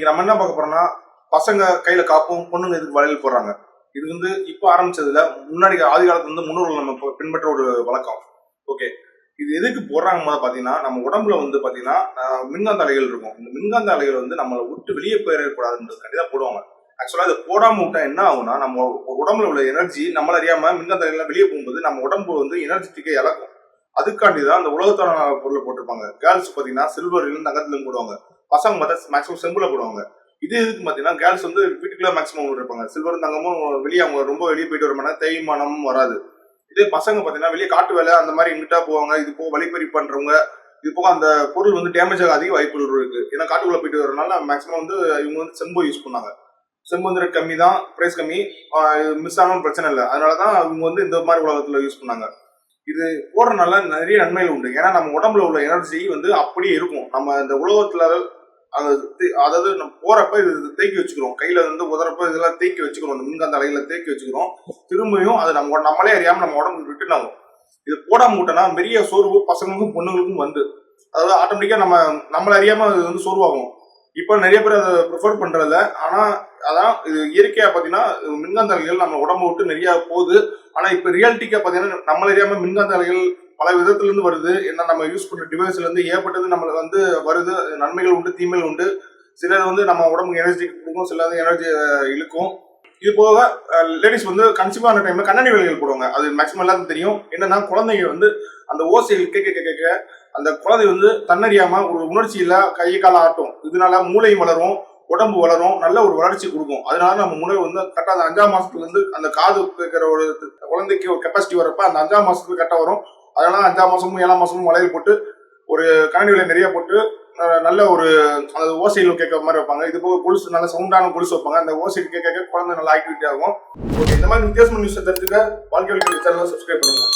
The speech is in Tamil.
இன்னைக்கு நம்ம என்ன பார்க்க போறோம்னா பசங்க கையில காப்பும் பொண்ணுங்க இதுக்கு வளையல் போடுறாங்க. இது வந்து இப்போ ஆரம்பிச்சதுல முன்னாடி ஆதி காலத்துல வந்து முன்னோர்கள் நம்ம பின்பற்ற ஒரு வழக்கம். ஓகே. இது எதுக்கு போடுறாங்க போது பாத்தீங்கன்னா நம்ம உடம்புல வந்து பாத்தீங்கன்னா மின்காந்த அலைகள் இருக்கும். இந்த மின்காந்த அலைகள் வந்து நம்மளை விட்டு வெளியே போயிடக்கூடாதுன்றதுக்காண்டி தான் போடுவாங்க. ஆக்சுவலா இது போடாம விட்டா என்ன ஆகும்னா நம்ம உடம்புல உள்ள எனர்ஜி நம்மள அறியாம மின்காந்த அலைகள் வெளியே போகும்போது நம்ம உடம்பு வந்து எனர்ஜெட்டிக்கை இழக்கும். அதுக்காண்டி தான் அந்த உலகத்தோட பொருளை போட்டிருப்பாங்க. கேர்ள்ஸ் பாத்தீங்கன்னா சில்வர்லையும் தங்கத்திலும் போடுவாங்க. பசங்க பார்த்தா மேக்ஸிமம் செம்புல போடுவாங்க. இது இதுக்கு பார்த்தீங்கன்னா கேர்ள்ஸ் வந்து வீட்டுக்குள்ள மேக்ஸிமம் இருப்பாங்க. சில்வர் தங்கமும் வெளியே அவங்க ரொம்ப வெளியே போயிட்டு வர மாட்டாங்க. தேய்மானமும் வராது. இதே பசங்க பார்த்தீங்கன்னா வெளியே காட்டு வேலை அந்த மாதிரி இங்கிட்டா போவாங்க. இது போக வழிப்பறி பண்றவங்க இது போக அந்த பொருள் வந்து டேமேஜ் ஆக அதிக வாய்ப்பு இருக்கு. ஏன்னா காட்டுக்குள்ள போயிட்டு வரனால மேக்ஸிமம் வந்து இவங்க வந்து செம்பு யூஸ் பண்ணாங்க. செம்பு வந்து கம்மி தான் பிரைஸ் கம்மி. மிஸ் ஆனாலும் பிரச்சனை இல்லை. அதனால தான் இவங்க வந்து இந்த மாதிரி உலகத்தில் யூஸ் பண்ணாங்க. இது போடுறதுனால நிறைய நன்மைகள் உண்டு. ஏன்னா நம்ம உடம்புல உள்ள எனர்ஜி வந்து அப்படியே இருக்கும். நம்ம இந்த உலகத்துல அதை தே- அதாவது நம்ம போறப்ப இது தேக்கி வச்சுக்கிறோம். கையில வந்து உதறப்ப இதெல்லாம் தேக்கி வச்சுக்கிறோம். இந்த மின்காந்த அலைகளை தேக்கி வச்சுக்கிறோம். திரும்பியும் அது நம்ம நம்மளே அறியாம நம்ம உடம்புக்கு ரிட்டர்ன் ஆகும். இது போடாம விட்டோம்னா பெரிய சோர்வு பசங்களுக்கும் பொண்ணுங்களுக்கும் வந்து. அதாவது ஆட்டோமேட்டிக்கா நம்ம நம்மள அறியாம அது வந்து சோர்வாகும். இப்போ நிறைய பேர் அதை ப்ரிஃபர் பண்றதில்ல. ஆனா அதான் இது இயற்கையா பாத்தீங்கன்னா மின்காந்த அலைகள் நம்ம உடம்பு விட்டு நிறைய போகுது. ஆனா இப்ப ரியாலிட்டிக்கா பாத்தீங்கன்னா நம்மள அறியாம மின்காந்த அலைகள் பல விதத்துல இருந்து வருது. என்ன நம்ம யூஸ் பண்ற டிவைஸ்ல இருந்து ஏற்பட்டது நம்மளுக்கு வந்து வருது. நன்மைகள் உண்டு தீமைகள் உண்டு. சிலது வந்து நம்ம உடம்புக்கு எனர்ஜி கொடுக்கும் சிலது எனர்ஜி இழுக்கும். இது போக லேடிஸ் வந்து கன்சீவ் ஆன டைம்ல கண்ணாடி விலைகள் போடுவாங்க. அது மேக்ஸிமம் எல்லாத்துக்கும் தெரியும். என்னன்னா குழந்தைங்க வந்து அந்த ஓசைகள் கேட்க கேட்க கேட்க அந்த குழந்தை வந்து தன்னறியாம ஒரு உணர்ச்சியில கை கால ஆட்டும். இதனால மூளையும் வளரும் உடம்பு வளரும் நல்ல ஒரு வளர்ச்சி கொடுக்கும். அதனால நம்ம உணவு வந்து கரெக்டாக அந்த அஞ்சாம் மாசத்துல இருந்து அந்த காது கேட்கிற ஒரு குழந்தைக்கு ஒரு கெப்பாசிட்டி வரப்ப அந்த அஞ்சாம் மாசத்துக்கு கரெக்டாக வரும். அதனால அஞ்சாம் மாசமும் ஏழாம் மாசமும் வளையல் போட்டு ஒரு கண்ணாடி விலை நிறைய போட்டு நல்ல ஒரு அந்த ஓசையில் கேட்கற மாதிரி வைப்பாங்க. இது போக கொலுசு நல்ல சவுண்டான கொலுசு வைப்பாங்க. அந்த ஓசையில் கேட்க கேட்க குழந்தை நல்லா ஆக்டிவிட்டி ஆகும். ஓகே இந்த மாதிரி வித்தியாசமான நியூஸ் தெரிஞ்சுக்க வாழ்க்கை சேனலை சப்ஸ்கிரைப் பண்ணுங்க.